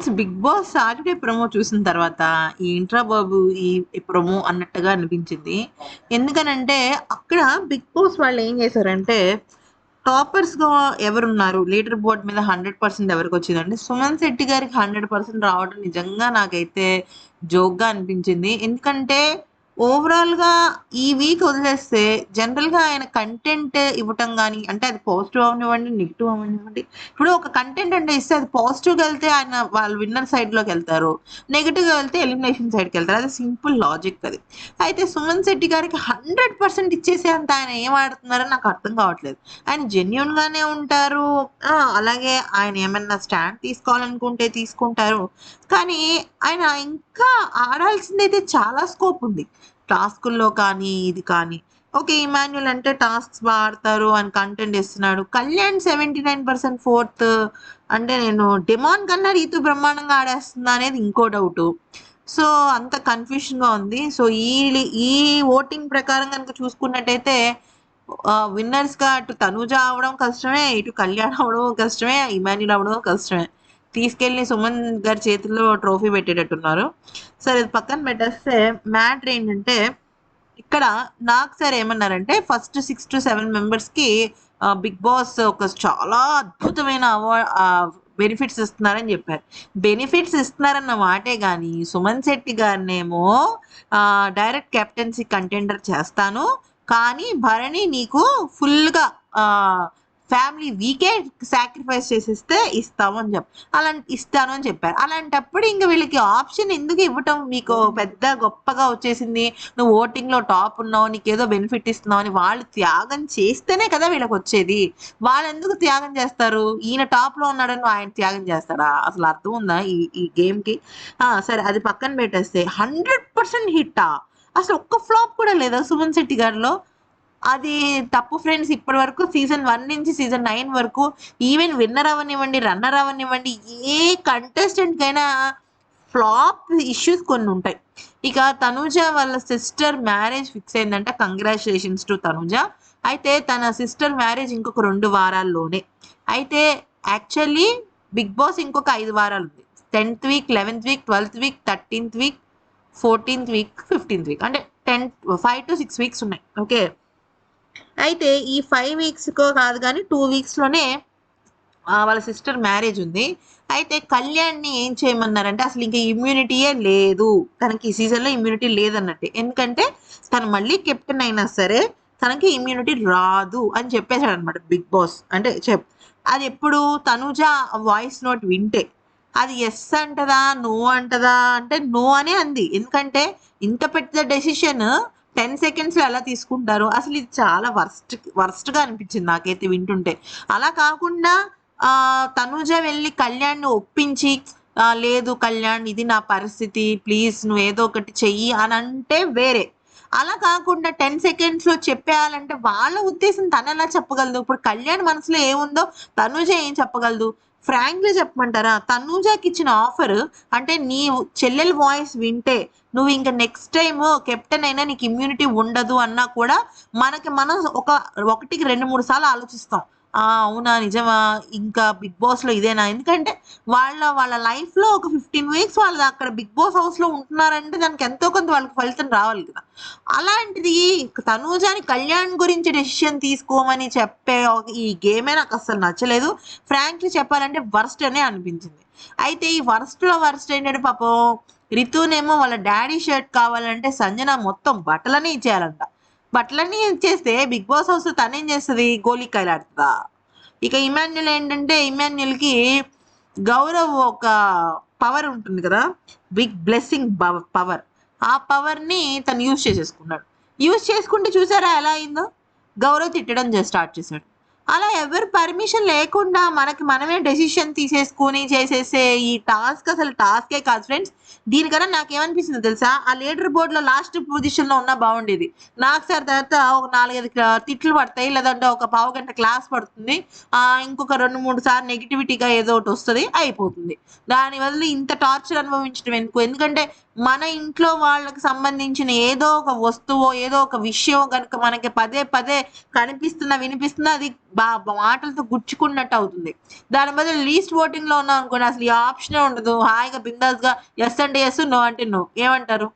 Friends Bigg Boss Saturday promo చూసిన తర్వాత ఏంట్రా బాబు ఈ ప్రమో అన్నట్టుగా అనిపించింది. ఎందుకనంటే అక్కడ బిగ్ బాస్ వాళ్ళు ఏం చేశారంటే టాపర్స్గా ఎవరున్నారు? లీడర్ బోర్డ్ మీద హండ్రెడ్ పర్సెంట్ ఎవరికి వచ్చిందంటే సుమన్ శెట్టి గారికి హండ్రెడ్ పర్సెంట్ రావడం నిజంగా నాకైతే జోక్గా అనిపించింది. ఎందుకంటే ఓవరాల్గా ఈ వీక్ వదిలేస్తే జనరల్గా ఆయన కంటెంట్ ఇవ్వటం కానీ అంటే అది పాజిటివ్ అవనివ్వండి నెగిటివ్ అవనివ్వండి ఇప్పుడు ఒక కంటెంట్ అంటే ఇస్తే అది పాజిటివ్గా వెళ్తే ఆయన వాళ్ళు విన్నర్ సైడ్లోకి వెళ్తారు. నెగిటివ్గా వెళ్తే ఎలిమినేషన్ సైడ్కి వెళ్తారు. అది సింపుల్ లాజిక్ అది. అయితే సుమన్ శెట్టి గారికి హండ్రెడ్ పర్సెంట్ ఇచ్చేసే అంత ఆయన ఏం ఆడుతున్నారో నాకు అర్థం కావట్లేదు. ఆయన జెన్యున్ గానే ఉంటారు. అలాగే ఆయన ఏమన్నా స్టాండ్ తీసుకోవాలనుకుంటే తీసుకుంటారు. కానీ ఆయన ఇంకా ఆడాల్సింది అయితే చాలా స్కోప్ ఉంది. టాస్కుల్లో కానీ ఇది కానీ. ఓకే ఇమాన్యుల్ అంటే టాస్క్స్ బాగా ఆడతారు అని కంటెంట్ ఇస్తున్నాడు Kalyan seventy nine percent fourth అంటే నేను డిమాన్ కన్నా రీతు బ్రహ్మాండంగా ఆడేస్తుందా అనేది ఇంకో డౌట్. సో అంత కన్ఫ్యూషన్గా ఉంది. సో ఈ ఈ ఓటింగ్ ప్రకారం కనుక చూసుకున్నట్టయితే విన్నర్స్గా అటు తనుజ అవడం కష్టమే ఇటు కళ్యాణ్ అవడం కష్టమే ఇమాన్యుల్ అవడం కష్టమే. తీసుకెళ్ళి సుమన్ గారి చేతిలో ట్రోఫీ పెట్టేటట్టున్నారు. సరే ఇది పక్కన పెట్టేస్తే మ్యాటర్ ఏంటంటే ఇక్కడ నాకు సార్ ఏమన్నారంటే ఫస్ట్ సిక్స్ టు సెవెన్ మెంబర్స్కి బిగ్ బాస్ ఒక చాలా అద్భుతమైన అవార్డ్ బెనిఫిట్స్ ఇస్తున్నారని చెప్పారు. బెనిఫిట్స్ ఇస్తున్నారన్న మాటే కానీ సుమన్ శెట్టి గారినేమో డైరెక్ట్ కెప్టెన్సీ కంటెండర్ చేస్తాను. కానీ భరణి నీకు ఫుల్గా ఫ్యామిలీ వీకే సాక్రిఫైస్ చేసిస్తే ఇస్తాము అని చెప్పి అలా ఇస్తాను అని చెప్పారు. అలాంటప్పుడు ఇంక వీళ్ళకి ఆప్షన్ ఎందుకు ఇవ్వటం? మీకు పెద్ద గొప్పగా వచ్చేసింది. నువ్వు ఓటింగ్లో టాప్ ఉన్నావు నీకేదో బెనిఫిట్ ఇస్తున్నావు అని వాళ్ళు త్యాగం చేస్తేనే కదా వీళ్ళకి వచ్చేది. వాళ్ళు ఎందుకు త్యాగం చేస్తారు? ఈయన టాప్లో ఉన్నాడని ఆయన త్యాగం చేస్తాడా? అసలు అర్థం ఉందా ఈ ఈ గేమ్కి సరే అది పక్కన పెట్టేస్తే హండ్రెడ్ పర్సెంట్ హిట్టా అసలు ఒక్క ఫ్లాప్ కూడా లేదా సుమన్ శెట్టి గారిలో? అది తప్పు ఫ్రెండ్స్ ఇప్పటి వరకు సీజన్ వన్ నుంచి సీజన్ నైన్ వరకు ఈవెన్ విన్నర్ అవ్వనివ్వండి రన్నర్ అవ్వనివ్వండి ఏ కంటెస్టెంట్ కైనా ఫ్లాప్ ఇష్యూస్ కొన్ని ఉంటాయి. ఇక తనుజ వాళ్ళ సిస్టర్ మ్యారేజ్ ఫిక్స్ అయిందంటే. Congratulations to Tanuja. అయితే తన సిస్టర్ మ్యారేజ్ ఇంకొక రెండు వారాల్లోనే. అయితే యాక్చువల్లీ బిగ్ బాస్ ఇంకొక ఐదు వారాలు ఉంది tenth week eleventh week twelfth week thirteenth week fourteenth week fifteenth week అంటే ten five to six weeks ఉన్నాయి. ఓకే అయితే ఈ ఫైవ్ వీక్స్కో కాదు కానీ టూ వీక్స్లోనే వాళ్ళ సిస్టర్ మ్యారేజ్ ఉంది. అయితే కళ్యాణ్ని ఏం చేయమన్నారంటే అసలు ఇంకా ఇమ్యూనిటీయే లేదు. తనకి ఈ సీజన్లో ఇమ్యూనిటీ లేదన్నట్టు. ఎందుకంటే తను మళ్ళీ కెప్టెన్ అయినా సరే తనకి ఇమ్యూనిటీ రాదు అని చెప్పేశాడు అనమాట బిగ్ బాస్. అంటే చెప్ అది ఎప్పుడు తనుజ వాయిస్ నోట్ వింటే. అది ఎస్ అంటదా నో అంటదా అంటే నో అనే అంది. ఎందుకంటే ఇంత పెద్ద డెసిషన్ టెన్ సెకండ్స్లో ఎలా తీసుకుంటారు అసలు ఇది చాలా వర్స్ట్ వర్స్ట్గా అనిపించింది నాకైతే వింటుంటే. అలా కాకుండా ఆ తనుజ వెళ్ళి కళ్యాణ్ని ఒప్పించి "ఆ, లేదు కళ్యాణ్ ఇది నా పరిస్థితి ప్లీజ్ నువ్వు ఏదో ఒకటి చెయ్యి అని అంటే వేరే. అలా కాకుండా టెన్ సెకండ్స్లో చెప్పేయాలంటే వాళ్ళ ఉద్దేశం తను ఎలా చెప్పగలదు? ఇప్పుడు కళ్యాణ్ మనసులో ఏముందో తనుజ ఏం చెప్పగలదు? ఫ్రాంక్లీ చెప్పమంటారా? తనూజాకి ఇచ్చిన ఆఫర్ అంటే నీ చెల్లెల వాయిస్ వింటే నువ్వు ఇంకా నెక్స్ట్ టైం కెప్టెన్ అయినా నీకు ఇమ్యూనిటీ ఉండదు అన్నా కూడా మనకి మనం ఒక ఒకటికి రెండు మూడు సార్లు ఆలోచిస్తాం. అవునా నిజమా? ఇంకా బిగ్ బాస్లో ఇదేనా? ఎందుకంటే వాళ్ళ వాళ్ళ లైఫ్లో ఒక ఫిఫ్టీన్ వీక్స్ వాళ్ళు అక్కడ బిగ్ బాస్ హౌస్లో ఉంటున్నారంటే దానికి ఎంతో కొంత వాళ్ళకి ఫలితం రావాలి కదా. అలాంటిది తనూజాని కళ్యాణ్ గురించి డెసిషన్ తీసుకోమని చెప్పే ఈ గేమే నాకు అసలు నచ్చలేదు. ఫ్రాంక్లీ చెప్పాలంటే వర్స్ట్ అనే అనిపించింది. అయితే ఈ వర్స్ట్లో వర్స్ట్ ఏంటంటే పాపం రితునేమో వాళ్ళ డాడీ షర్ట్ కావాలంటే సంజన మొత్తం బట్టలనే ఇచ్చేయాలంట. బట్టలన్నీ చేస్తే బిగ్ బాస్ హౌస్ తనేం చేస్తుంది? గోలికాయలు ఆడుతుందా? ఇక ఇమాన్యుల్ ఏంటంటే ఇమాన్యుల్కి గౌరవ్ ఒక పవర్ ఉంటుంది కదా? Big blessing power. ఆ పవర్ని తను యూజ్ చేసేసుకున్నాడు. యూజ్ చేసుకుంటే చూసారా ఎలా అయిందో? గౌరవ్ తిట్టడం స్టార్ట్ చేశాడు. అలా ఎవరు పర్మిషన్ లేకుండా మనకి మనమే డెసిషన్ తీసేసుకొని చేసేసే ఈ టాస్క్ అసలు టాస్కే కాదు ఫ్రెండ్స్ దీనికన్నా నాకేమనిపిస్తుంది తెలుసా? ఆ లీడర్ బోర్డులో లాస్ట్ పొజిషన్లో ఉన్నా బాగుండేది. నాకు సార్ తర్వాత ఒక నాలుగైదు తిట్లు పడతాయి లేదంటే ఒక పావు గంట క్లాస్ పడుతుంది. ఇంకొక రెండు మూడు సార్లు నెగిటివిటీగా ఏదో ఒకటి వస్తుంది అయిపోతుంది. దానివల్ల ఇంత టార్చర్ అనుభవించడం ఎందుకు? ఎందుకంటే మన ఇంట్లో వాళ్ళకి సంబంధించిన ఏదో ఒక వస్తువు ఏదో ఒక విషయం కనుక మనకి పదే పదే కనిపిస్తున్నా వినిపిస్తున్నా అది మాటలతో గుచ్చుకున్నట్టు అవుతుంది. దాని బదులు లీస్ట్ ఓటింగ్‌లో ఉన్నాం అనుకోండి అసలు ఈ ఆప్షనే ఉండదు. హాయిగా బిందాస్‌గా ఎస్ అంటే ఎస్ నో అంటే నో. ఏమంటారు?